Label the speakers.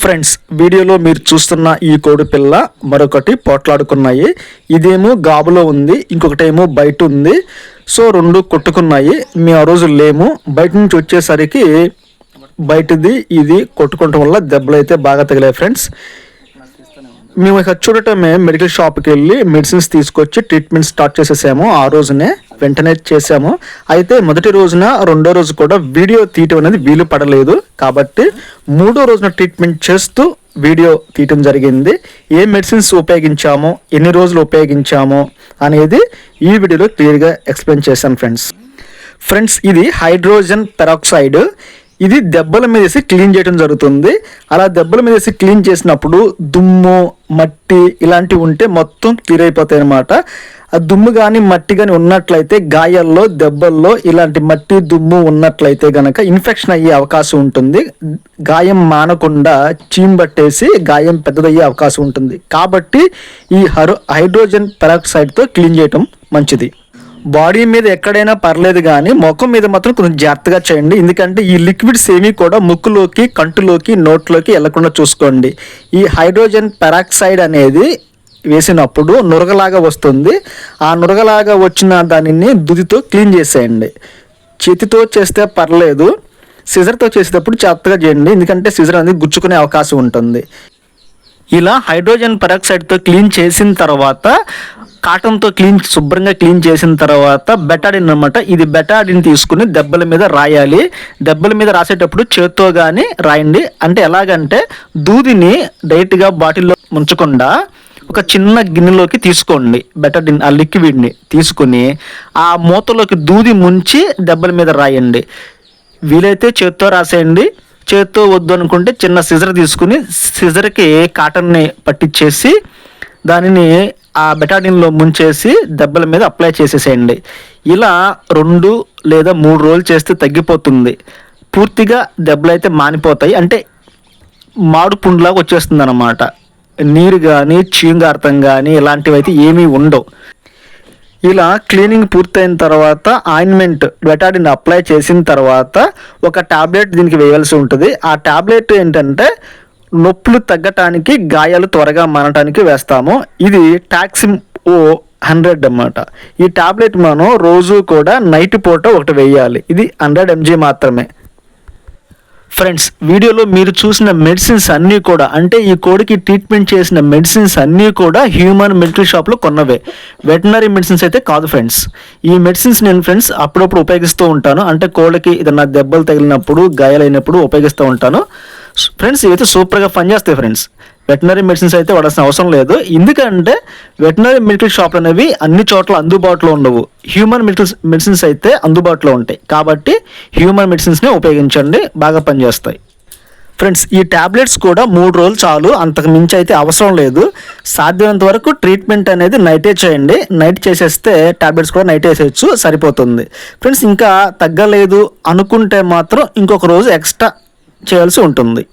Speaker 1: Friends వీడియోలో మీరు చూస్తున్న ఈ కోడి పిల్ల మరొకటి పోట్లాడుకున్నాయి. ఇదేమో గాబులో ఉంది ఇంకొకటేమో బయట ఉంది. సో రెండు కొట్టుకున్నాయి. మేము ఆ రోజు లేము. బయట నుంచి వచ్చేసరికి బయటది ఇది కొట్టుకోవటం వల్ల దెబ్బలు అయితే బాగా తగిలాయి ఫ్రెండ్స్ మేము ఇక చూడటమే మెడికల్ షాప్కి వెళ్ళి మెడిసిన్స్ తీసుకొచ్చి ట్రీట్మెంట్ స్టార్ట్ చేసేసాము ఆ రోజునే. వెంటనే చేసాము అయితే మొదటి రోజున రెండో రోజు కూడా వీడియో తీయటం అనేది వీలు పడలేదు. కాబట్టి మూడో రోజున ట్రీట్మెంట్ చేస్తూ వీడియో తీయటం జరిగింది. ఏ మెడిసిన్స్ ఉపయోగించామో ఎన్ని రోజులు ఉపయోగించామో అనేది ఈ వీడియోలో క్లియర్గా ఎక్స్ప్లెయిన్ చేశాను ఫ్రెండ్స్. ఫ్రెండ్స్ ఇది హైడ్రోజన్ పెరాక్సైడ్. ఇది దెబ్బల మీద వేసి క్లీన్ చేయడం జరుగుతుంది. అలా దెబ్బల మీద వేసి క్లీన్ చేసినప్పుడు దుమ్ము మట్టి ఇలాంటివి ఉంటే మొత్తం క్లియర్ అయిపోతాయి అనమాట దుమ్ము కానీ మట్టి కానీ ఉన్నట్లయితే గాయాల్లో దెబ్బల్లో ఇలాంటి మట్టి దుమ్ము ఉన్నట్లయితే గనక ఇన్ఫెక్షన్ అయ్యే అవకాశం ఉంటుంది. గాయం మానకుండా చీమ్ పట్టేసి గాయం పెద్దదయ్యే అవకాశం ఉంటుంది. కాబట్టి ఈ హరో హైడ్రోజన్ పెరాక్సైడ్తో క్లీన్ చేయటం మంచిది. బాడీ మీద ఎక్కడైనా పర్లేదు కానీ ముఖం మీద మాత్రం కొంచెం జాగ్రత్తగా చేయండి. ఎందుకంటే ఈ లిక్విడ్స్ ఏమీ కూడా ముక్కులోకి కంటులోకి నోట్లోకి వెళ్ళకుండా చూసుకోండి. ఈ హైడ్రోజన్ పెరాక్సైడ్ అనేది వేసినప్పుడు నురగలాగా వస్తుంది. ఆ నురగలాగా వచ్చిన దానిని దుదితో క్లీన్ చేసేయండి. చేతితో చేస్తే పర్లేదు. సిజర్తో చేసేటప్పుడు జాగ్రత్తగా చేయండి. ఎందుకంటే సిజర్ అనేది గుచ్చుకునే అవకాశం ఉంటుంది. ఇలా హైడ్రోజన్ పెరాక్సైడ్తో క్లీన్ చేసిన తర్వాత కాటన్తో క్లీన్ శుభ్రంగా క్లీన్ చేసిన తర్వాత బెటాడిన్ అనమాట ఇది బెటాడిన్ తీసుకుని దెబ్బల మీద రాయాలి. దెబ్బల మీద రాసేటప్పుడు చేత్తో కానీ రాయండి. అంటే ఎలాగంటే దూదిని డైరెక్ట్గా బాటిల్లో ముంచకుండా ఒక చిన్న గిన్నెలోకి తీసుకోండి. బెటాడిన్ ఆ లిక్విడ్ని తీసుకుని ఆ మూతలోకి దూది ముంచి దెబ్బల మీద రాయండి. వీలైతే చేత్తో రాసేయండి. చేత్తో వద్దు అనుకుంటే చిన్న సిజర్ తీసుకుని సిజర్కి కాటన్ని పట్టించేసి దానిని ఆ బెటాడిన్లో ముంచేసి దెబ్బల మీద అప్లై చేసేసేయండి. ఇలా రెండు లేదా మూడు రోజులు చేస్తే తగ్గిపోతుంది. పూర్తిగా దెబ్బలు అయితే మానిపోతాయి. అంటే మాడు పుండ్లాగా వచ్చేస్తుంది అన్నమాట నీరు కానీ చీంగార్థం కానీ ఇలాంటివి అయితే ఏమీ ఉండవు. ఇలా క్లీనింగ్ పూర్తయిన తర్వాత ఆయింట్మెంట్ బెటాడిన్ అప్లై చేసిన తర్వాత ఒక టాబ్లెట్ దీనికి వేయాల్సి ఉంటుంది. ఆ టాబ్లెట్ ఏంటంటే నొప్పులు తగ్గటానికి గాయాలు త్వరగా మానటానికి వేస్తాము. ఇది టాక్సిమ్ ఓ హండ్రెడ్ అన్నమాట. ఈ టాబ్లెట్ మనం రోజు కూడా నైట్ పూట ఒకటి వేయాలి. ఇది హండ్రెడ్ ఎంజీ మాత్రమే. ఫ్రెండ్స్ వీడియోలో మీరు చూసిన మెడిసిన్స్ అన్నీ కూడా అంటే ఈ కోడికి ట్రీట్మెంట్ చేసిన మెడిసిన్స్ అన్నీ కూడా హ్యూమన్ మెడికల్ షాప్లో కొన్నవే. వెటనరీ మెడిసిన్స్ అయితే కాదు ఫ్రెండ్స్ ఈ మెడిసిన్స్ నేను ఫ్రెండ్స్ అప్పుడప్పుడు ఉపయోగిస్తూ ఉంటాను. అంటే కోళ్ళకి ఏదన్నా దెబ్బలు తగిలినప్పుడు గాయాలైనప్పుడు ఉపయోగిస్తూ ఉంటాను. ఫ్రెండ్స్ ఇవైతే సూపర్గా పనిచేస్తాయి ఫ్రెండ్స్ వెటనరీ మెడిసిన్స్ అయితే వాడాల్సిన అవసరం లేదు. ఎందుకంటే వెటనరీ మెడికల్ షాప్లు అనేవి అన్ని చోట్ల అందుబాటులో ఉండవు. హ్యూమన్ మెడికల్ మెడిసిన్స్ అయితే అందుబాటులో ఉంటాయి. కాబట్టి హ్యూమన్ మెడిసిన్స్నే ఉపయోగించండి. బాగా పనిచేస్తాయి. ఫ్రెండ్స్ ఈ ట్యాబ్లెట్స్ కూడా మూడు రోజులు చాలు. అంతకు మించి అయితే అవసరం లేదు. సాధ్యమైనంత వరకు ట్రీట్మెంట్ అనేది నైటే చేయండి. నైట్ చేసేస్తే ట్యాబ్లెట్స్ కూడా నైట్ వేసేయచ్చు. సరిపోతుంది. ఫ్రెండ్స్ ఇంకా తగ్గలేదు అనుకుంటే మాత్రం ఇంకొక రోజు ఎక్స్ట్రా చేయాల్సి ఉంటుంది.